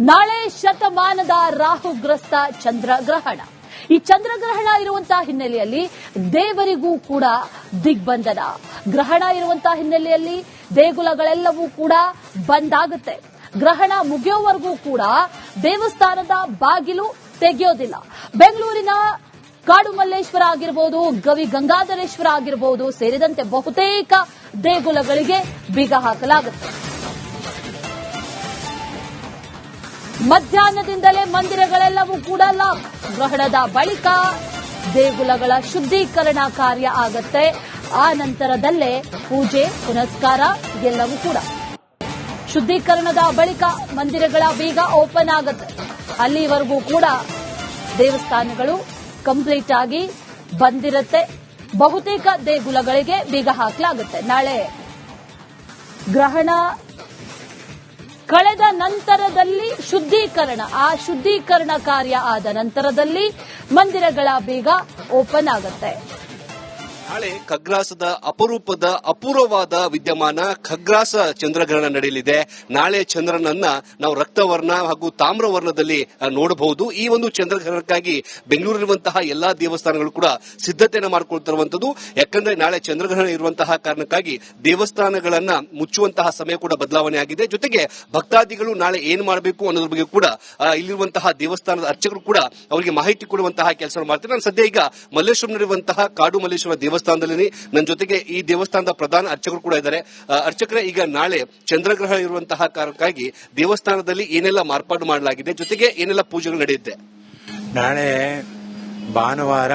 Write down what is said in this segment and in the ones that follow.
ನಾಳೆ ಶತಮಾನದ ರಾಹುಗ್ರಸ್ತ ಚಂದ್ರಗ್ರಹಣ. ಈ ಚಂದ್ರಗ್ರಹಣ ಇರುವಂತಹ ಹಿನ್ನೆಲೆಯಲ್ಲಿ ದೇವರಿಗೂ ಕೂಡ ದಿಗ್ಬಂಧನ. ಗ್ರಹಣ ಇರುವಂತಹ ಹಿನ್ನೆಲೆಯಲ್ಲಿ ದೇಗುಲಗಳೆಲ್ಲವೂ ಕೂಡ ಬಂದಾಗುತ್ತೆ. ಗ್ರಹಣ ಮುಗಿಯೋವರೆಗೂ ಕೂಡ ದೇವಸ್ಥಾನದ ಬಾಗಿಲು ತೆಗೆಯೋದಿಲ್ಲ. ಬೆಂಗಳೂರಿನ ಕಾಡು ಮಲ್ಲೇಶ್ವರ ಆಗಿರಬಹುದು ಗವಿ ಗಂಗಾಧರೇಶ್ವರ ಆಗಿರಬಹುದು ಸೇರಿದಂತೆ ಬಹುತೇಕ ದೇಗುಲಗಳಿಗೆ ಬೀಗ ಹಾಕಲಾಗುತ್ತೆ. ಮಧ್ಯಾಹ್ನದಿಂದಲೇ ಮಂದಿರಗಳೆಲ್ಲವೂ ಕೂಡ ಲಾಕ್. ಗ್ರಹಣದ ಬಳಿಕ ದೇಗುಲಗಳ ಶುದ್ಧೀಕರಣ ಕಾರ್ಯ ಆಗತ್ತೆ. ಆ ನಂತರದಲ್ಲೇ ಪೂಜೆ, ಪುನಸ್ಕಾರ ಎಲ್ಲವೂ ಕೂಡ. ಶುದ್ಧೀಕರಣದ ಬಳಿಕ ಮಂದಿರಗಳ ಬೀಗ ಓಪನ್ ಆಗುತ್ತೆ. ಅಲ್ಲಿವರೆಗೂ ಕೂಡ ದೇವಸ್ಥಾನಗಳು ಕಂಪ್ಲೀಟ್ ಆಗಿ ಬಂದಿರುತ್ತೆ. ಬಹುತೇಕ ದೇಗುಲಗಳಿಗೆ ಬೀಗ ಹಾಕಲಾಗುತ್ತೆ. ನಾಳೆ ಗ್ರಹಣ ಕಳೆದ ನಂತರದಲ್ಲಿ ಶುದ್ಧೀಕರಣ ಆ ಶುದ್ಧೀಕರಣ ಕಾರ್ಯ ಆದ ನಂತರದಲ್ಲಿ ಮಂದಿರಗಳ ಬೀಗ ಓಪನ್ ಆಗುತ್ತೆ. ನಾಳೆ ಖಗ್ರಾಸದ ಅಪರೂಪದ ಅಪೂರ್ವವಾದ ವಿದ್ಯಮಾನ ಖಗ್ರಾಸ ಚಂದ್ರಗ್ರಹಣ ನಡೆಯಲಿದೆ. ನಾಳೆ ಚಂದ್ರನನ್ನ ನಾವು ರಕ್ತವರ್ಣ ಹಾಗೂ ತಾಮ್ರವರ್ಣದಲ್ಲಿ ನೋಡಬಹುದು. ಈ ಒಂದು ಚಂದ್ರಗ್ರಹಣಕ್ಕಾಗಿ ಬೆಂಗಳೂರಿರುವಂತಹ ಎಲ್ಲಾ ದೇವಸ್ಥಾನಗಳು ಕೂಡ ಸಿದ್ಧತೆಯನ್ನು ಮಾಡಿಕೊಳ್ತಿರುವಂತದ್ದು ಯಾಕಂದ್ರೆ ನಾಳೆ ಚಂದ್ರಗ್ರಹಣ ಇರುವಂತಹ ಕಾರಣಕ್ಕಾಗಿ ದೇವಸ್ಥಾನಗಳನ್ನ ಮುಚ್ಚುವಂತಹ ಸಮಯ ಕೂಡ ಬದಲಾವಣೆ ಆಗಿದೆ. ಜೊತೆಗೆ ಭಕ್ತಾದಿಗಳು ನಾಳೆ ಏನ್ ಮಾಡಬೇಕು ಅನ್ನೋದ್ರ ಬಗ್ಗೆ ಕೂಡ ಇಲ್ಲಿರುವಂತಹ ದೇವಸ್ಥಾನದ ಅರ್ಚಕರು ಕೂಡ ಅವರಿಗೆ ಮಾಹಿತಿ ಕೊಡುವಂತಹ ಕೆಲಸ ಮಾಡ್ತಾರೆ. ನಾನು ಸದ್ಯ ಈಗ ಮಲ್ಲೇಶ್ವರಂನಲ್ಲಿರುವಂತಹ ಕಾಡು ಮಲ್ಲೇಶ್ವರ ದೇವಸ್ಥಾನದಲ್ಲಿ ನನ್ನ ಜೊತೆಗೆ ಈ ದೇವಸ್ಥಾನದ ಪ್ರಧಾನ ಅರ್ಚಕರು ಕೂಡ ಇದ್ದಾರೆ. ಅರ್ಚಕರೇ, ಈಗ ನಾಳೆ ಚಂದ್ರಗ್ರಹಣ ಇರುವಂತಹ ಕಾರಣಕ್ಕಾಗಿ ದೇವಸ್ಥಾನದಲ್ಲಿ ಏನೆಲ್ಲ ಮಾರ್ಪಾಡು ಮಾಡಲಾಗಿದೆ, ಜೊತೆಗೆ ಏನೆಲ್ಲ ಪೂಜೆಗಳು ನಡೆಯುತ್ತೆ? ನಾಳೆ ಭಾನುವಾರ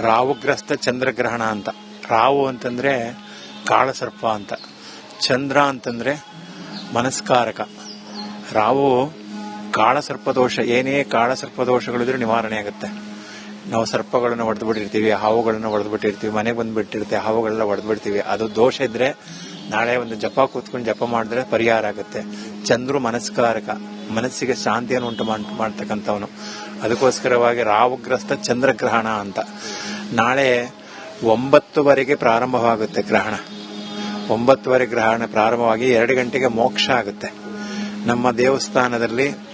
ರಾವುಗ್ರಸ್ತ ಚಂದ್ರಗ್ರಹಣ ಅಂತ. ರಾವು ಅಂತಂದ್ರೆ ಕಾಳಸರ್ಪ ಅಂತ. ಚಂದ್ರ ಅಂತಂದ್ರೆ ಮನಸ್ಕಾರಕ. ರಾವು ಕಾಳಸರ್ಪದೋಷ ಏನೇ ಕಾಳಸರ್ಪದೋಷಗಳಿದ್ರೆ ನಿವಾರಣೆ ಆಗುತ್ತೆ. ನಾವು ಸರ್ಪಗಳನ್ನು ಹೊಡೆದು ಬಿಟ್ಟಿರ್ತೀವಿ, ಹಾವುಗಳನ್ನು ಹೊಡೆದು ಬಿಟ್ಟಿರ್ತೀವಿ, ಮನೆಗೆ ಬಂದ್ಬಿಟ್ಟಿರುತ್ತೆ ಹಾವುಗಳೆಲ್ಲ ಹೊಡೆದು ಬಿಡ್ತೀವಿ. ಅದು ದೋಷ ಇದ್ರೆ ನಾಳೆ ಒಂದು ಜಪ ಕೂತ್ಕೊಂಡು ಜಪ ಮಾಡಿದ್ರೆ ಪರಿಹಾರ ಆಗುತ್ತೆ. ಚಂದ್ರು ಮನಸ್ಕಾರಕ, ಮನಸ್ಸಿಗೆ ಶಾಂತಿಯನ್ನು ಉಂಟು ಮಾಡ್ತಕ್ಕಂಥವನು. ಅದಕ್ಕೋಸ್ಕರವಾಗಿ ರಾವುಗ್ರಸ್ತ ಚಂದ್ರಗ್ರಹಣ ಅಂತ. ನಾಳೆ ಒಂಬತ್ತುವರೆಗೆ ಪ್ರಾರಂಭವಾಗುತ್ತೆ ಗ್ರಹಣ. ಒಂಬತ್ತುವರೆ ಗ್ರಹಣ ಪ್ರಾರಂಭವಾಗಿ ಎರಡು ಗಂಟೆಗೆ ಮೋಕ್ಷ ಆಗುತ್ತೆ. ನಮ್ಮ ದೇವಸ್ಥಾನದಲ್ಲಿ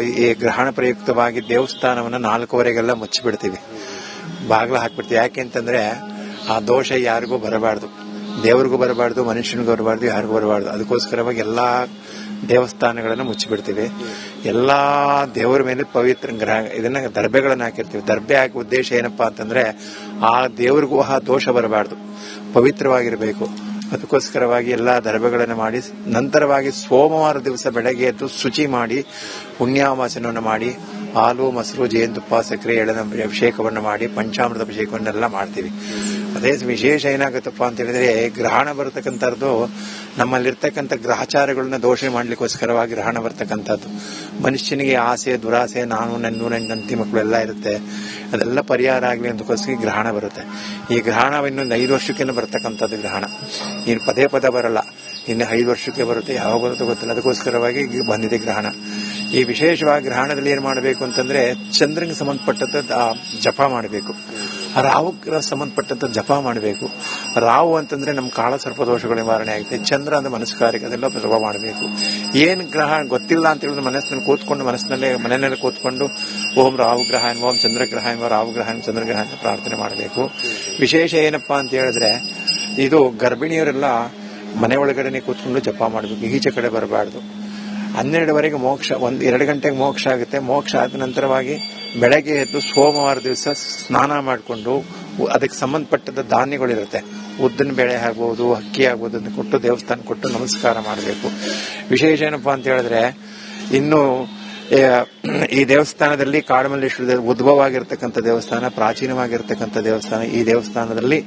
ಈ ಗ್ರಹಣ ಪ್ರಯುಕ್ತವಾಗಿ ದೇವಸ್ಥಾನವನ್ನು ನಾಲ್ಕೂವರೆಗೆಲ್ಲ ಮುಚ್ಚಿಬಿಡ್ತೀವಿ. ಬಾಗಿಲು ಹಾಕ್ಬಿಡ್ತೀವಿ. ಯಾಕೆ ಅಂತಂದ್ರೆ ಆ ದೋಷ ಯಾರಿಗೂ ಬರಬಾರ್ದು. ದೇವ್ರಿಗೂ ಬರಬಾರ್ದು, ಮನುಷ್ಯನಿಗೂ ಬರಬಾರ್ದು, ಯಾರಿಗೂ ಬರಬಾರ್ದು. ಅದಕ್ಕೋಸ್ಕರವಾಗಿ ಎಲ್ಲಾ ದೇವಸ್ಥಾನಗಳನ್ನು ಮುಚ್ಚಿಬಿಡ್ತೀವಿ. ಎಲ್ಲಾ ದೇವರ ಮೇಲೆ ಪವಿತ್ರ ಗ್ರಹ, ಇದನ್ನ ದರ್ಬೆಗಳನ್ನು ಹಾಕಿರ್ತೀವಿ. ದರ್ಬೆ ಹಾಕಿ ಉದ್ದೇಶ ಏನಪ್ಪಾ ಅಂತಂದ್ರೆ ಆ ದೇವ್ರಿಗೂ ಆ ದೋಷ ಬರಬಾರ್ದು. ಪವಿತ್ರವಾಗಿರಬೇಕು. ಅದಕ್ಕೋಸ್ಕರವಾಗಿ ಎಲ್ಲ ದರ್ಭೆಗಳನ್ನು ಮಾಡಿ, ನಂತರವಾಗಿ ಸೋಮವಾರ ದಿವಸ ಬೆಳಗ್ಗೆ ಎದ್ದು ಶುಚಿ ಮಾಡಿ ಪುಣ್ಯಾವಾಚನವನ್ನು ಮಾಡಿ, ಹಾಲು, ಮೊಸರು ಜೇನುತುಪ್ಪ ಸಕ್ಕರೆ ಎಳೆದ ಅಭಿಷೇಕವನ್ನು ಮಾಡಿ, ಪಂಚಾಮೃತ ಅಭಿಷೇಕವನ್ನೆಲ್ಲ ಮಾಡ್ತೀವಿ. ಅದೇ ವಿಶೇಷ ಏನಾಗುತ್ತಪ್ಪ ಅಂತ ಹೇಳಿದ್ರೆ, ಗ್ರಹಣ ಬರತಕ್ಕಂಥದ್ದು ನಮ್ಮಲ್ಲಿರ್ತಕ್ಕಂಥ ಗ್ರಹಚಾರಗಳನ್ನ ದೋಷ ಮಾಡ್ಲಿಕ್ಕೋಸ್ಕರವಾಗಿ ಗ್ರಹಣ ಬರ್ತಕ್ಕಂಥದ್ದು. ಮನುಷ್ಯನಿಗೆ ಆಸೆ, ದುರಾಸೆ, ನಾನು, ನನ್ನೂ, ನನ್ನ ಮಕ್ಕಳು ಇರುತ್ತೆ. ಅದೆಲ್ಲ ಪರಿಹಾರ ಆಗಲಿ ಅಂತಕ್ಕೋಸ್ಕರ ಗ್ರಹಣ ಬರುತ್ತೆ. ಈ ಗ್ರಹಣ ಇನ್ನೊಂದು ಐದು ವರ್ಷಕ್ಕೆ ಬರ್ತಕ್ಕಂಥದ್ದು ಗ್ರಹಣ. ಇನ್ನು ಪದೇ ಪದ ಬರಲ್ಲ. ಇನ್ನು ಐದು ವರ್ಷಕ್ಕೆ ಬರುತ್ತೆ. ಯಾವಾಗ ಬರುತ್ತೋ ಗೊತ್ತಿಲ್ಲ. ಅದಕ್ಕೋಸ್ಕರವಾಗಿ ಬಂದಿದೆ ಗ್ರಹಣ. ಈ ವಿಶೇಷವಾಗಿ ಗ್ರಹಣದಲ್ಲಿ ಏನ್ ಮಾಡಬೇಕು ಅಂತಂದ್ರೆ, ಚಂದ್ರನಿಗೆ ಸಂಬಂಧಪಟ್ಟಂತ ಜಪ ಮಾಡಬೇಕು. ರಾಹುಗೆ ಸಂಬಂಧಪಟ್ಟಂತ ಜಪ ಮಾಡಬೇಕು. ರಾಹು ಅಂತಂದ್ರೆ ನಮ್ಮ ಕಾಳ ಸರ್ಪದೋಷಗಳು ನಿವಾರಣೆ ಆಗುತ್ತೆ. ಚಂದ್ರ ಅಂದ್ರೆ ಮನಸ್ಕಾರ ಅದೆಲ್ಲ ಜಪ ಮಾಡಬೇಕು. ಏನ್ ಗ್ರಹ ಗೊತ್ತಿಲ್ಲ ಅಂತ ಹೇಳಿದ್ರೆ ಮನಸ್ಸಿನಲ್ಲಿ ಕೂತ್ಕೊಂಡು ಮನಸ್ಸಿನಲ್ಲೇ ಮನೆಯಲ್ಲಿ ಕೂತ್ಕೊಂಡು ಓಂ ರಾಹು ಗ್ರಹ ಓಂ ಚಂದ್ರಗ್ರಹ ಎಂಬ ರಾಹು ಗ್ರಹ ಚಂದ್ರಗ್ರಹ ಅಂತ ಪ್ರಾರ್ಥನೆ ಮಾಡಬೇಕು. ವಿಶೇಷ ಏನಪ್ಪಾ ಅಂತ ಹೇಳಿದ್ರೆ ಇದು ಗರ್ಭಿಣಿಯರೆಲ್ಲ ಮನೆ ಒಳಗಡೆನೆ ಕೂತ್ಕೊಂಡು ಜಪ ಮಾಡಬೇಕು. ಈಚೆ ಕಡೆ ಬರಬಾರ್ದು. ಹನ್ನೆರಡುವರೆಗೆ ಮೋಕ್ಷ, ಒಂದು, ಎರಡು ಗಂಟೆಗೆ ಮೋಕ್ಷ ಆಗುತ್ತೆ. ಮೋಕ್ಷ ಆದ ನಂತರವಾಗಿ ಬೆಳಗ್ಗೆ ಎದ್ದು ಸೋಮವಾರ ದಿವಸ ಸ್ನಾನ ಮಾಡಿಕೊಂಡು ಅದಕ್ಕೆ ಸಂಬಂಧಪಟ್ಟದ ಧಾನ್ಯಗಳಿರುತ್ತೆ. ಉದ್ದಿನ ಬೇಳೆ ಆಗ್ಬೋದು, ಅಕ್ಕಿ ಆಗ್ಬೋದು ಅಂತ ಕೊಟ್ಟು ದೇವಸ್ಥಾನ ಕೊಟ್ಟು ನಮಸ್ಕಾರ ಮಾಡಬೇಕು. ವಿಶೇಷ ಏನಪ್ಪಾ ಅಂತ ಹೇಳಿದ್ರೆ, ಇನ್ನು ಈ ದೇವಸ್ಥಾನದಲ್ಲಿ ಕಾಡಮಲ್ಲೇಶ್ವರ ಉದ್ಭವ ಆಗಿರ್ತಕ್ಕಂಥ ದೇವಸ್ಥಾನ, ಪ್ರಾಚೀನವಾಗಿರ್ತಕ್ಕಂಥ ದೇವಸ್ಥಾನ, ಈ ದೇವಸ್ಥಾನದಲ್ಲಿ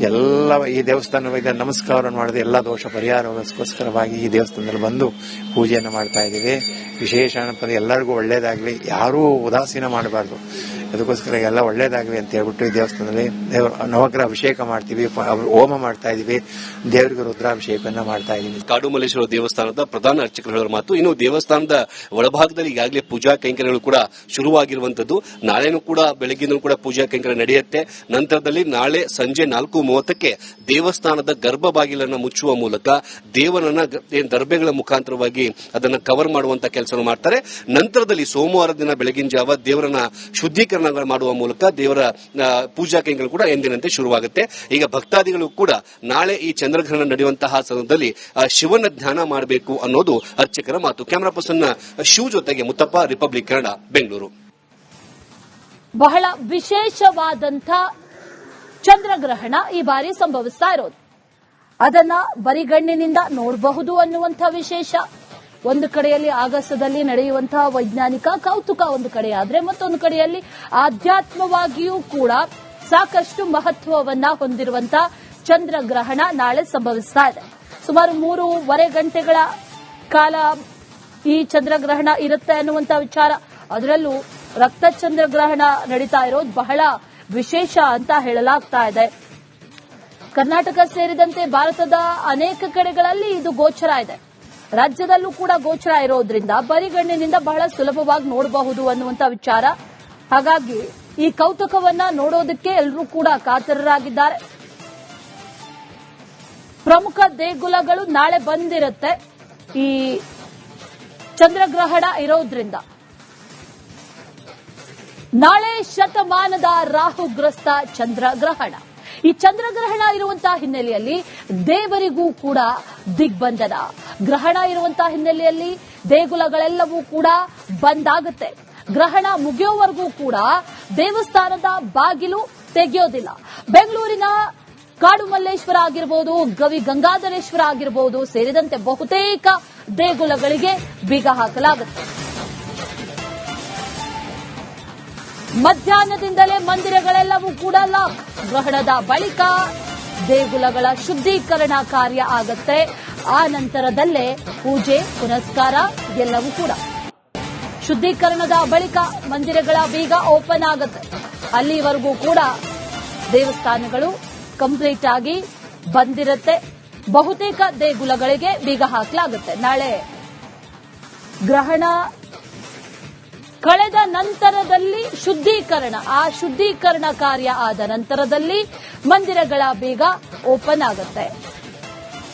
ಎಲ್ಲ, ಈ ದೇವಸ್ಥಾನವಾಗಿ ನಮಸ್ಕಾರ ಮಾಡಿದ ಎಲ್ಲ ದೋಷ ಪರಿಹಾರಕ್ಕೋಸ್ಕರವಾಗಿ ಈ ದೇವಸ್ಥಾನದಲ್ಲಿ ಬಂದು ಪೂಜೆಯನ್ನು ಮಾಡ್ತಾ ಇದ್ದೀವಿ. ವಿಶೇಷ ಎಲ್ಲರಿಗೂ ಒಳ್ಳೇದಾಗ್ಲಿ. ಯಾರೂ ಉದಾಸೀನ ಮಾಡಬಾರ್ದು. ಅದಕ್ಕೋಸ್ಕರ ಎಲ್ಲ ಒಳ್ಳೇದಾಗಲಿ ಅಂತ ಹೇಳ್ಬಿಟ್ಟು ಈ ದೇವಸ್ಥಾನದಲ್ಲಿ ನವಗ್ರಹ ಅಭಿಷೇಕ ಮಾಡ್ತೀವಿ ಹೋಮ ಮಾಡ್ತಾ ಇದೀವಿ ದೇವರಿಗೆ ರುದ್ರಾಭಿಷೇಕವನ್ನ ಮಾಡ್ತಾ ಇದೀವಿ ಕಾಡುಮಲ್ಲೇಶ್ವರ ದೇವಸ್ಥಾನದ ಪ್ರಧಾನ ಅರ್ಚಕರು ಹೇಳೋ ಮಾತು. ಇನ್ನು ದೇವಸ್ಥಾನದ ಒಳಭಾಗದಲ್ಲಿ ಈಗಾಗಲೇ ಪೂಜಾ ಕೈಂಕರ್ಯಗಳು ಕೂಡ ಶುರುವಾಗಿರುವಂತದ್ದು ನಾಳೆನೂ ಕೂಡ, ಬೆಳಗ್ಗಿನೂ ಕೂಡ ಪೂಜಾ ಕೈಂಕರ್ಯ ನಡೆಯುತ್ತೆ. ನಂತರದಲ್ಲಿ ನಾಳೆ ಸಂಜೆ ನಾಲ್ಕು ಮೂವತ್ತಕ್ಕೆ ದೇವಸ್ಥಾನದ ಗರ್ಭ ಬಾಗಿಲನ್ನು ಮುಚ್ಚುವ ಮೂಲಕ ದೇವರನ್ನ ದರ್ಬೆಗಳ ಮುಖಾಂತರವಾಗಿ ಅದನ್ನು ಕವರ್ ಮಾಡುವಂತ ಕೆಲಸ ಮಾಡ್ತಾರೆ. ನಂತರದಲ್ಲಿ ಸೋಮವಾರ ದಿನ ಬೆಳಗಿನ ಜಾವ ದೇವರನ್ನ ಶುದ್ಧೀಕರಣ ಮಾಡುವ ಮೂಲಕ ದೇವರ ಪೂಜಾ ಕೈಗಳು ಕೂಡ ಎಂದಿನಂತೆ ಶುರುವಾಗುತ್ತೆ. ಈಗ ಭಕ್ತಾದಿಗಳು ಕೂಡ ನಾಳೆ ಈ ಚಂದ್ರಗ್ರಹಣ ನಡೆಯುವಂತಹ ಸಂದರ್ಭದಲ್ಲಿ ಶಿವನ ಧ್ಯಾನ ಮಾಡಬೇಕು ಅನ್ನೋದು ಅರ್ಚಕರ ಮಾತು. ಕ್ಯಾಮರಾ ಪರ್ಸನ್ ಶಿವ ಜೊತೆಗೆ ಮುತ್ತಪ್ಪ, ರಿಪಬ್ಲಿಕ್ ಕನ್ನಡ, ಬೆಂಗಳೂರು. ಬಹಳ ವಿಶೇಷವಾದಂಥ ಚಂದ್ರಗ್ರಹಣ ಈ ಬಾರಿ ಸಂಭವಿಸ್ತಾ ಇರೋದು. ಅದನ್ನ ಬರಿಗಣ್ಣಿನಿಂದ ನೋಡಬಹುದು ಅನ್ನುವಂಥ ವಿಶೇಷ. ಒಂದು ಕಡೆಯಲ್ಲಿ ಆಗಸದಲ್ಲಿ ನಡೆಯುವಂತಹ ವೈಜ್ಞಾನಿಕ ಕೌತುಕ ಒಂದು ಕಡೆ ಮತ್ತೊಂದು ಕಡೆಯಲ್ಲಿ ಆಧ್ಯಾತ್ಮವಾಗಿಯೂ ಕೂಡ ಸಾಕಷ್ಟು ಮಹತ್ವವನ್ನ ಹೊಂದಿರುವಂತಹ ಚಂದ್ರಗ್ರಹಣ ನಾಳೆ ಸಂಭವಿಸ್ತಾ ಇದೆ. ಸುಮಾರು ಮೂರುವರೆ ಗಂಟೆಗಳ ಕಾಲ ಈ ಚಂದ್ರಗ್ರಹಣ ಇರುತ್ತೆ ಅನ್ನುವಂತ ವಿಚಾರ. ಅದರಲ್ಲೂ ರಕ್ತ ಚಂದ್ರಗ್ರಹಣ ನಡೀತಾ ಇರೋದು ಬಹಳ ವಿಶೇಷ ಅಂತ ಹೇಳಲಾಗ್ತಾ ಇದೆ. ಕರ್ನಾಟಕ ಸೇರಿದಂತೆ ಭಾರತದ ಅನೇಕ ಕಡೆಗಳಲ್ಲಿ ಇದು ಗೋಚರ ಇದೆ. ರಾಜ್ಯದಲ್ಲೂ ಕೂಡ ಗೋಚರ ಇರೋದ್ರಿಂದ ಬರಿಗಣ್ಣಿನಿಂದ ಬಹಳ ಸುಲಭವಾಗಿ ನೋಡಬಹುದು ಅನ್ನುವಂತ ವಿಚಾರ. ಹಾಗಾಗಿ ಈ ಕೌತುಕವನ್ನ ನೋಡೋದಕ್ಕೆ ಎಲ್ಲರೂ ಕೂಡ ಕಾತರರಾಗಿದ್ದಾರೆ. ಪ್ರಮುಖ ದೇಗುಲಗಳು ನಾಳೆ ಬಂದಿರುತ್ತೆ. ಈ ಚಂದ್ರಗ್ರಹಣ ಇರೋದ್ರಿಂದ. ನಾಳೆ ಶತಮಾನದ ರಾಹುಗ್ರಸ್ತ ಚಂದ್ರಗ್ರಹಣ. ಈ ಚಂದ್ರಗ್ರಹಣ ಇರುವಂತಹ ಹಿನ್ನೆಲೆಯಲ್ಲಿ ದೇವರಿಗೂ ಕೂಡ ದಿಗ್ಬಂಧನ. ಗ್ರಹಣ ಇರುವಂತಹ ಹಿನ್ನೆಲೆಯಲ್ಲಿ ದೇಗುಲಗಳೆಲ್ಲವೂ ಕೂಡ ಬಂದಾಗುತ್ತೆ. ಗ್ರಹಣ ಮುಗಿಯೋವರೆಗೂ ಕೂಡ ದೇವಸ್ಥಾನದ ಬಾಗಿಲು ತೆಗೆಯೋದಿಲ್ಲ. ಬೆಂಗಳೂರಿನ ಕಾಡು ಮಲ್ಲೇಶ್ವರ ಆಗಿರಬಹುದು ಗವಿ ಗಂಗಾಧರೇಶ್ವರ ಆಗಿರಬಹುದು ಸೇರಿದಂತೆ ಬಹುತೇಕ ದೇಗುಲಗಳಿಗೆ ಬೀಗ ಹಾಕಲಾಗುತ್ತೆ. ಮಧ್ಯಾಹ್ನದಿಂದಲೇ ಮಂದಿರಗಳೆಲ್ಲವೂ ಕೂಡ ಲಾಕ್ ಗ್ರಹಣದ ಬಳಿಕ ದೇಗುಲಗಳ ಶುದ್ಧೀಕರಣ ಕಾರ್ಯ ಆಗತ್ತೆ. ಆ ನಂತರದಲ್ಲೇ ಪೂಜೆ, ಪುನಸ್ಕಾರ ಎಲ್ಲವೂ ಕೂಡ. ಶುದ್ಧೀಕರಣದ ಬಳಿಕ ಮಂದಿರಗಳ ಬೀಗ ಓಪನ್ ಆಗುತ್ತೆ. ಅಲ್ಲಿವರೆಗೂ ಕೂಡ ದೇವಸ್ಥಾನಗಳು ಕಂಪ್ಲೀಟ್ ಆಗಿ ಬಂದಿರುತ್ತೆ. ಬಹುತೇಕ ದೇಗುಲಗಳಿಗೆ ಬೀಗ ಹಾಕಲಾಗುತ್ತೆ. ನಾಳೆ ಗ್ರಹಣ ಕಳೆದ ನಂತರದಲ್ಲಿ ಶುದ್ಧೀಕರಣ. ಆ ಶುದ್ಧೀಕರಣ ಕಾರ್ಯ ಆದ ನಂತರದಲ್ಲಿ ಮಂದಿರಗಳ ಬೇಗ ಓಪನ್ ಆಗುತ್ತೆ.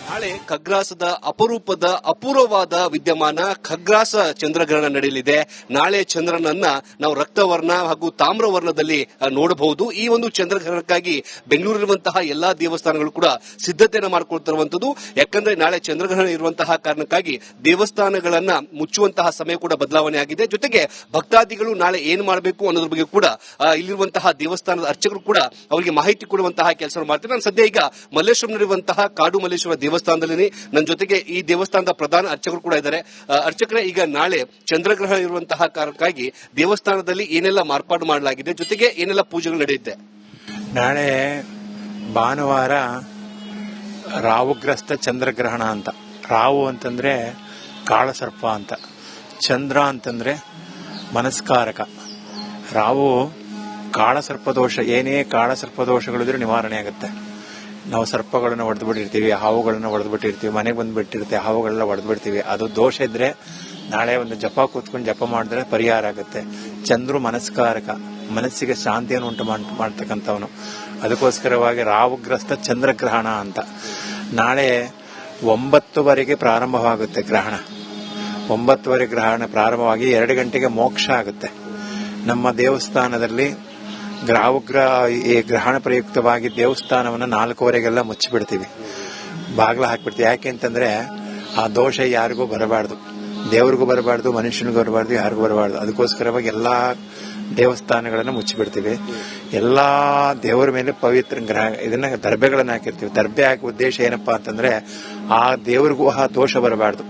ನಾಳೆ ಖಗ್ರಾಸದ ಅಪರೂಪದ ಅಪೂರ್ವವಾದ ವಿದ್ಯಮಾನ ಖಗ್ರಾಸ ಚಂದ್ರಗ್ರಹಣ ನಡೆಯಲಿದೆ. ನಾಳೆ ಚಂದ್ರನನ್ನ ನಾವು ರಕ್ತವರ್ಣ ಹಾಗೂ ತಾಮ್ರವರ್ಣದಲ್ಲಿ ನೋಡಬಹುದು. ಈ ಒಂದು ಚಂದ್ರಗ್ರಹಣಕ್ಕಾಗಿ ಬೆಂಗಳೂರಿರುವಂತಹ ಎಲ್ಲಾ ದೇವಸ್ಥಾನಗಳು ಕೂಡ ಸಿದ್ಧತೆಯನ್ನು ಮಾಡಿಕೊಳ್ತಿರುವಂತದ್ದು ಯಾಕಂದ್ರೆ ನಾಳೆ ಚಂದ್ರಗ್ರಹಣ ಇರುವಂತಹ ಕಾರಣಕ್ಕಾಗಿ ದೇವಸ್ಥಾನಗಳನ್ನ ಮುಚ್ಚುವಂತಹ ಸಮಯ ಕೂಡ ಬದಲಾವಣೆ ಆಗಿದೆ. ಜೊತೆಗೆ ಭಕ್ತಾದಿಗಳು ನಾಳೆ ಏನು ಮಾಡಬೇಕು ಅನ್ನೋದ್ರ ಬಗ್ಗೆ ಕೂಡ ಇಲ್ಲಿರುವಂತಹ ದೇವಸ್ಥಾನದ ಅರ್ಚಕರು ಕೂಡ ಅವರಿಗೆ ಮಾಹಿತಿ ಕೊಡುವಂತಹ ಕೆಲಸ ಮಾಡ್ತಾರೆ. ನಾನು ಸದ್ಯ ಈಗ ಮಲ್ಲೇಶ್ವರಂನಲ್ಲಿರುವಂತಹ ಕಾಡು ಮಲ್ಲೇಶ್ವರ ದೇವಸ್ಥಾನದಲ್ಲಿ ನನ್ನ ಜೊತೆಗೆ ಈ ದೇವಸ್ಥಾನದ ಪ್ರಧಾನ ಅರ್ಚಕರು ಕೂಡ ಇದ್ದಾರೆ. ಅರ್ಚಕರೇ, ಈಗ ನಾಳೆ ಚಂದ್ರಗ್ರಹ ಇರುವಂತಹ ಕಾರಣಕ್ಕಾಗಿ ದೇವಸ್ಥಾನದಲ್ಲಿ ಏನೆಲ್ಲ ಮಾರ್ಪಾಡು ಮಾಡಲಾಗಿದೆ, ಜೊತೆಗೆ ಏನೆಲ್ಲ ಪೂಜೆಗಳು ನಡೆಯುತ್ತೆ? ನಾಳೆ ಭಾನುವಾರ ರಾಹುಗ್ರಸ್ತ ಚಂದ್ರಗ್ರಹಣ ಅಂತ. ರಾವು ಅಂತಂದ್ರೆ ಕಾಳಸರ್ಪ ಅಂತ. ಚಂದ್ರ ಅಂತಂದ್ರೆ ಮನಸ್ಕಾರಕ. ರಾವು ಕಾಳಸರ್ಪ ದೋಷ, ಏನೇ ಕಾಳಸರ್ಪ ದೋಷಗಳಿದ್ರೆ ನಿವಾರಣೆ ಆಗುತ್ತೆ. ನಾವು ಸರ್ಪಗಳನ್ನ ಹೊಡೆದು ಬಿಟ್ಟಿರ್ತೀವಿ ಹಾವುಗಳನ್ನ ಹೊಡೆದು ಬಿಟ್ಟಿರ್ತೀವಿ ಮನೆಗೆ ಬಂದ್ಬಿಟ್ಟಿರ್ತೀವಿ ಹಾವುಗಳೆಲ್ಲ ಹೊಡೆದು ಬಿಡ್ತೀವಿ ಅದು ದೋಷ ಇದ್ರೆ ನಾಳೆ ಒಂದು ಜಪ ಕೂತ್ಕೊಂಡು ಜಪ ಮಾಡಿದ್ರೆ ಪರಿಹಾರ ಆಗುತ್ತೆ. ಚಂದ್ರು ಮನಸ್ಕಾರಕ, ಮನಸ್ಸಿಗೆ ಶಾಂತಿಯನ್ನು ಉಂಟು ಮಾಡ್- ಮಾಡ್ತಕ್ಕಂಥವನು. ಅದಕ್ಕೋಸ್ಕರವಾಗಿ ರಾಹುಗ್ರಸ್ತ ಚಂದ್ರಗ್ರಹಣ ಅಂತ. ನಾಳೆ ಒಂಬತ್ತುವರೆಗೆ ಪ್ರಾರಂಭವಾಗುತ್ತೆ ಗ್ರಹಣ. ಒಂಬತ್ತುವರೆ ಗ್ರಹಣ ಪ್ರಾರಂಭವಾಗಿ ಎರಡು ಗಂಟೆಗೆ ಮೋಕ್ಷ ಆಗುತ್ತೆ. ನಮ್ಮ ದೇವಸ್ಥಾನದಲ್ಲಿ ಗ್ರಾವಗ್ರ ಗ್ರಹಣ ಪ್ರಯುಕ್ತವಾಗಿ ದೇವಸ್ಥಾನವನ್ನು ನಾಲ್ಕೂವರೆಗೆಲ್ಲ ಮುಚ್ಚಿಬಿಡ್ತೀವಿ. ಬಾಗ್ಲ ಹಾಕ್ಬಿಡ್ತೀವಿ. ಯಾಕೆ ಅಂತಂದ್ರೆ ಆ ದೋಷ ಯಾರಿಗೂ ಬರಬಾರ್ದು. ದೇವ್ರಿಗೂ ಬರಬಾರ್ದು, ಮನುಷ್ಯನಿಗೂ ಬರಬಾರ್ದು, ಯಾರಿಗೂ ಬರಬಾರ್ದು. ಅದಕ್ಕೋಸ್ಕರವಾಗಿ ಎಲ್ಲಾ ದೇವಸ್ಥಾನಗಳನ್ನು ಮುಚ್ಚಿಬಿಡ್ತೀವಿ. ಎಲ್ಲಾ ದೇವರ ಮೇಲೆ ಪವಿತ್ರ ಗ್ರಹ, ಇದನ್ನ ದರ್ಬೆಗಳನ್ನು ಹಾಕಿರ್ತೀವಿ. ದರ್ಬೆ ಹಾಕಿ ಉದ್ದೇಶ ಏನಪ್ಪಾ ಅಂತಂದ್ರೆ ಆ ದೇವ್ರಿಗೂ ಆ ದೋಷ ಬರಬಾರ್ದು.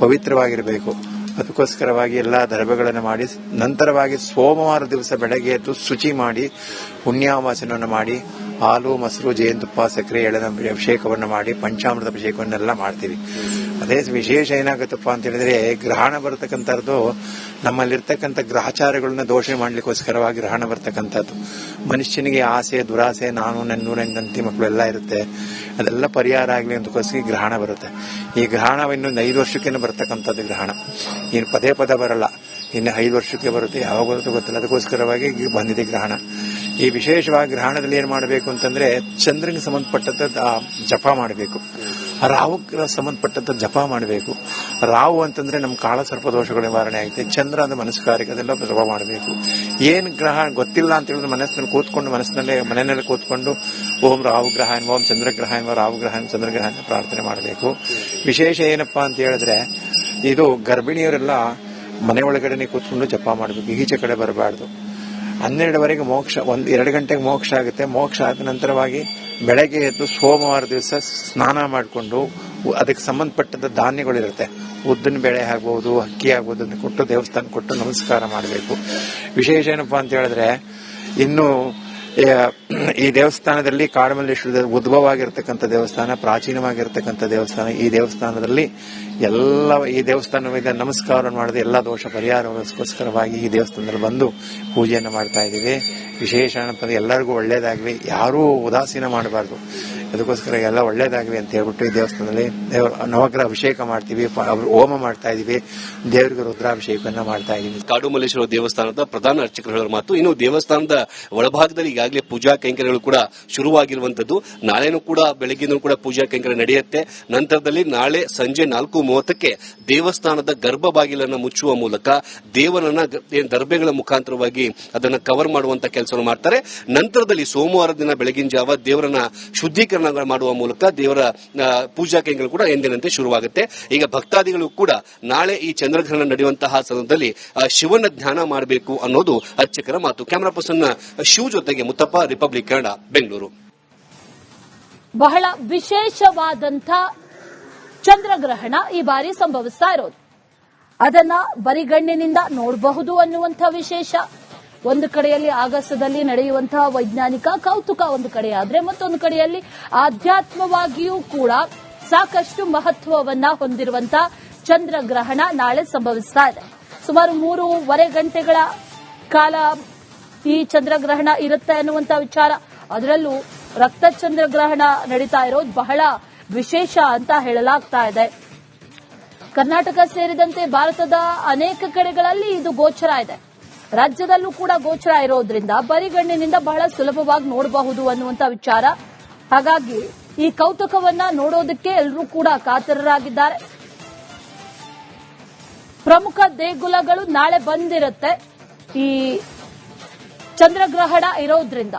ಪವಿತ್ರವಾಗಿರಬೇಕು. ಅದಕ್ಕೋಸ್ಕರವಾಗಿ ಎಲ್ಲಾ ದರ್ಭಗಳನ್ನು ಮಾಡಿ ನಂತರವಾಗಿ ಸೋಮವಾರ ದಿವಸ ಬೆಳಗ್ಗೆ ಎದ್ದು ಶುಚಿ ಮಾಡಿ ಪುಣ್ಯಾವಾಸನವನ್ನು ಮಾಡಿ ಹಾಲು, ಮೊಸರು, ಜೇನುತುಪ್ಪ, ಸಕ್ಕರೆ ಎಳೆದ ಅಭಿಷೇಕವನ್ನು ಮಾಡಿ, ಪಂಚಾಮೃತ ಅಭಿಷೇಕವನ್ನೆಲ್ಲ ಮಾಡ್ತೀವಿ. ಅದೇ ವಿಶೇಷ ಏನಾಗುತ್ತಪ್ಪ ಅಂತ ಹೇಳಿದ್ರೆ, ಗ್ರಹಣ ಬರತಕ್ಕಂಥದ್ದು ನಮ್ಮಲ್ಲಿರ್ತಕ್ಕಂಥ ಗ್ರಹಚಾರಗಳನ್ನ ದೋಷಣೆ ಮಾಡಲಿಕ್ಕೋಸ್ಕರವಾಗಿ ಗ್ರಹಣ ಬರ್ತಕ್ಕಂಥದ್ದು. ಮನುಷ್ಯನಿಗೆ ಆಸೆ, ದುರಾಸೆ, ನಾನು, ನನ್ನ ನನ್ನ ಗಂತಿ ಮಕ್ಕಳು ಎಲ್ಲ ಇರುತ್ತೆ. ಅದೆಲ್ಲ ಪರಿಹಾರ ಆಗಲಿ ಅಂತಕ್ಕೋಸ್ಕರ ಗ್ರಹಣ ಬರುತ್ತೆ. ಈ ಗ್ರಹಣ ಇನ್ನು ಐದು ವರ್ಷಕ್ಕೇನು ಬರ್ತಕ್ಕಂಥದ್ದು ಗ್ರಹಣ. ಇನ್ನು ಪದೇ ಪದೇ ಬರಲ್ಲ. ಇನ್ನು ಐದು ವರ್ಷಕ್ಕೆ ಬರುತ್ತೆ. ಯಾವಾಗ ಬರುತ್ತೆ ಗೊತ್ತಿಲ್ಲ. ಅದಕ್ಕೋಸ್ಕರವಾಗಿ ಬಂದಿದೆ ಗ್ರಹಣ. ಈ ವಿಶೇಷವಾಗಿ ಗ್ರಹಣದಲ್ಲಿ ಏನ್ ಮಾಡಬೇಕು ಅಂತಂದ್ರೆ ಚಂದ್ರನಿಗೆ ಸಂಬಂಧಪಟ್ಟಂತ ಜಪ ಮಾಡಬೇಕು. ರಾಹುಗೆ ಸಂಬಂಧಪಟ್ಟಂತ ಜಪ ಮಾಡಬೇಕು. ರಾಹು ಅಂತಂದ್ರೆ ನಮ್ಮ ಕಾಳ ಸರ್ಪ ದೋಷಗಳು ನಿವಾರಣೆ ಆಗುತ್ತೆ. ಚಂದ್ರ ಅಂದ್ರೆ ಮನಸ್ಕಾರಿಕ, ಅದೆಲ್ಲ ಜಪ ಮಾಡಬೇಕು. ಏನ್ ಗ್ರಹ ಗೊತ್ತಿಲ್ಲ ಅಂತ ಹೇಳಿದ್ರೆ ಮನಸ್ಸಿನಲ್ಲಿ ಕೂತ್ಕೊಂಡು, ಮನಸ್ಸಿನಲ್ಲೇ, ಮನೆಯಲ್ಲಿ ಕೂತ್ಕೊಂಡು ಓಂ ರಾಹು ಗ್ರಹ ಓಂ ಚಂದ್ರ ಗ್ರಹ ಎನ್ನುವ ರಾಹು ಗ್ರಹ ಚಂದ್ರಗ್ರಹ ಪ್ರಾರ್ಥನೆ ಮಾಡಬೇಕು. ವಿಶೇಷ ಏನಪ್ಪಾ ಅಂತ ಹೇಳಿದ್ರೆ ಇದು ಗರ್ಭಿಣಿಯರೆಲ್ಲ ಮನೆ ಒಳಗಡೆನೆ ಕೂತ್ಕೊಂಡು ಜಪ ಮಾಡಬೇಕು. ಈಚೆ ಕಡೆ ಬರಬಾರ್ದು. ಹನ್ನೆರಡುವರೆಗೆ ಮೋಕ್ಷ, ಒಂದು, ಎರಡು ಗಂಟೆಗೆ ಮೋಕ್ಷ ಆಗುತ್ತೆ. ಮೋಕ್ಷ ಆದ ನಂತರವಾಗಿ ಬೆಳಗ್ಗೆ ಎದ್ದು ಸೋಮವಾರ ದಿವಸ ಸ್ನಾನ ಮಾಡಿಕೊಂಡು ಅದಕ್ಕೆ ಸಂಬಂಧಪಟ್ಟಂತ ಧಾನ್ಯಗಳಿರುತ್ತೆ. ಉದ್ದಿನ ಬೇಳೆ ಆಗ್ಬಹುದು ಅಕ್ಕಿ ಆಗ್ಬೋದು ಅಂತ ಕೊಟ್ಟು ದೇವಸ್ಥಾನ ಕೊಟ್ಟು ನಮಸ್ಕಾರ ಮಾಡಬೇಕು. ವಿಶೇಷ ಏನಪ್ಪಾ ಅಂತ ಹೇಳಿದ್ರೆ, ಇನ್ನು ಈ ದೇವಸ್ಥಾನದಲ್ಲಿ ಕಾಡಮಲ್ಲೇಶ್ವರ ಉದ್ಭವ ದೇವಸ್ಥಾನ, ಪ್ರಾಚೀನವಾಗಿರ್ತಕ್ಕಂಥ ದೇವಸ್ಥಾನ, ಈ ದೇವಸ್ಥಾನದಲ್ಲಿ ಎಲ್ಲ, ಈ ದೇವಸ್ಥಾನವಿದೆ ನಮಸ್ಕಾರ ಮಾಡಿದ ಎಲ್ಲ ದೋಷ ಪರಿಹಾರಕ್ಕೋಸ್ಕರವಾಗಿ ಈ ದೇವಸ್ಥಾನದಲ್ಲಿ ಬಂದು ಪೂಜೆಯನ್ನು ಮಾಡ್ತಾ ಇದ್ದೀವಿ. ವಿಶೇಷ ಎಲ್ಲರಿಗೂ ಒಳ್ಳೇದಾಗ್ಲಿ. ಯಾರೂ ಉದಾಸೀನ ಮಾಡಬಾರ್ದು. ಅದಕ್ಕೋಸ್ಕರ ಎಲ್ಲ ಒಳ್ಳೇದಾಗ್ಲಿ ಅಂತ ಹೇಳ್ಬಿಟ್ಟು ಈ ದೇವಸ್ಥಾನದಲ್ಲಿ ದೇವರ ನವಗ್ರಹ ಅಭಿಷೇಕ ಮಾಡ್ತೀವಿ ಹೋಮ ಮಾಡ್ತಾ ಇದೀವಿ, ದೇವರಿಗೆ ರುದ್ರಾಭಿಷೇಕವನ್ನ ಮಾಡ್ತಾ ಇದೀವಿ. ಕಾಡು ಮಲ್ಲೇಶ್ವರ ದೇವಸ್ಥಾನದ ಪ್ರಧಾನ ಅರ್ಚಕರು ಹೇಳೋ ಮಾತು, ಇನ್ನು ದೇವಸ್ಥಾನದ ಒಳಭಾಗದಲ್ಲಿ ಈಗಾಗಲೇ ಪೂಜಾ ಕೈಂಕರ್ಯಗಳು ಕೂಡ ಶುರುವಾಗಿರುವಂತದ್ದು ನಾಳೆನೂ ಕೂಡ, ಬೆಳಗ್ಗಿನೂ ಕೂಡ ಪೂಜಾ ಕೈಂಕರ್ಯ ನಡೆಯುತ್ತೆ. ನಂತರದಲ್ಲಿ ನಾಳೆ ಸಂಜೆ ನಾಲ್ಕು ಮೂವತ್ತಕ್ಕೆ ದೇವಸ್ಥಾನದ ಗರ್ಭ ಬಾಗಿಲನ್ನು ಮುಚ್ಚುವ ಮೂಲಕ ದೇವರನ್ನ ದರ್ಬೆಗಳ ಮುಖಾಂತರವಾಗಿ ಅದನ್ನು ಕವರ್ ಮಾಡುವಂತ ಕೆಲಸವನ್ನು ಮಾಡ್ತಾರೆ. ನಂತರದಲ್ಲಿ ಸೋಮವಾರ ದಿನ ಬೆಳಗಿನ ಜಾವ ದೇವರನ್ನ ಶುದ್ಧೀಕರಣ ಮಾಡುವ ಮೂಲಕ ದೇವರ ಪೂಜಾ ಕೈಗಳು ಕೂಡ ಎಂದಿನಂತೆ ಶುರುವಾಗುತ್ತೆ. ಈಗ ಭಕ್ತಾದಿಗಳು ಕೂಡ ನಾಳೆ ಈ ಚಂದ್ರಗ್ರಹಣ ನಡೆಯುವಂತಹ ಸಂದರ್ಭದಲ್ಲಿ ಶಿವನ ಧ್ಯಾನ ಮಾಡಬೇಕು ಅನ್ನೋದು ಅರ್ಚಕರ ಮಾತು. ಕ್ಯಾಮರಾ ಪರ್ಸನ್ ಶಿವ ಜೊತೆಗೆ ಮುತ್ತಪ್ಪ, ರಿಪಬ್ಲಿಕ್ ಕನ್ನಡ, ಬೆಂಗಳೂರು. ಬಹಳ ವಿಶೇಷವಾದಂತಹ ಚಂದ್ರಗ್ರಹಣ ಈ ಬಾರಿ ಸಂಭವಿಸ್ತಾ ಇರೋದು. ಅದನ್ನ ಬರಿಗಣ್ಣಿನಿಂದ ನೋಡಬಹುದು ಅನ್ನುವಂಥ ವಿಶೇಷ. ಒಂದು ಕಡೆಯಲ್ಲಿ ಆಗಸದಲ್ಲಿ ನಡೆಯುವಂತಹ ವೈಜ್ಞಾನಿಕ ಕೌತುಕ ಒಂದು ಕಡೆ ಆದ್ರೆ ಮತ್ತೊಂದು ಕಡೆಯಲ್ಲಿ ಆಧ್ಯಾತ್ಮವಾಗಿಯೂ ಕೂಡ ಸಾಕಷ್ಟು ಮಹತ್ವವನ್ನ ಹೊಂದಿರುವಂತಹ ಚಂದ್ರಗ್ರಹಣ ನಾಳೆ ಸಂಭವಿಸ್ತಾ ಇದೆ. ಸುಮಾರು ಮೂರುವರೆ ಗಂಟೆಗಳ ಕಾಲ ಈ ಚಂದ್ರಗ್ರಹಣ ಇರುತ್ತೆ ಅನ್ನುವಂತ ವಿಚಾರ. ಅದರಲ್ಲೂ ರಕ್ತ ಚಂದ್ರಗ್ರಹಣ ನಡೀತಾ ಇರೋದು ಬಹಳ ವಿಶೇಷ ಅಂತ ಹೇಳಲಾಗ್ತಾ ಇದೆ. ಕರ್ನಾಟಕ ಸೇರಿದಂತೆ ಭಾರತದ ಅನೇಕ ಕಡೆಗಳಲ್ಲಿ ಇದು ಗೋಚರ ಇದೆ. ರಾಜ್ಯದಲ್ಲೂ ಕೂಡ ಗೋಚರ ಇರೋದ್ರಿಂದ ಬರಿಗಣ್ಣಿನಿಂದ ಬಹಳ ಸುಲಭವಾಗಿ ನೋಡಬಹುದು ಅನ್ನುವಂತ ವಿಚಾರ. ಹಾಗಾಗಿ ಈ ಕೌತುಕವನ್ನ ನೋಡೋದಕ್ಕೆ ಎಲ್ಲರೂ ಕೂಡ ಕಾತರರಾಗಿದ್ದಾರೆ. ಪ್ರಮುಖ ದೇಗುಲಗಳು ನಾಳೆ ಬಂದಿರುತ್ತೆ. ಈ ಚಂದ್ರಗ್ರಹಣ ಇರೋದ್ರಿಂದ.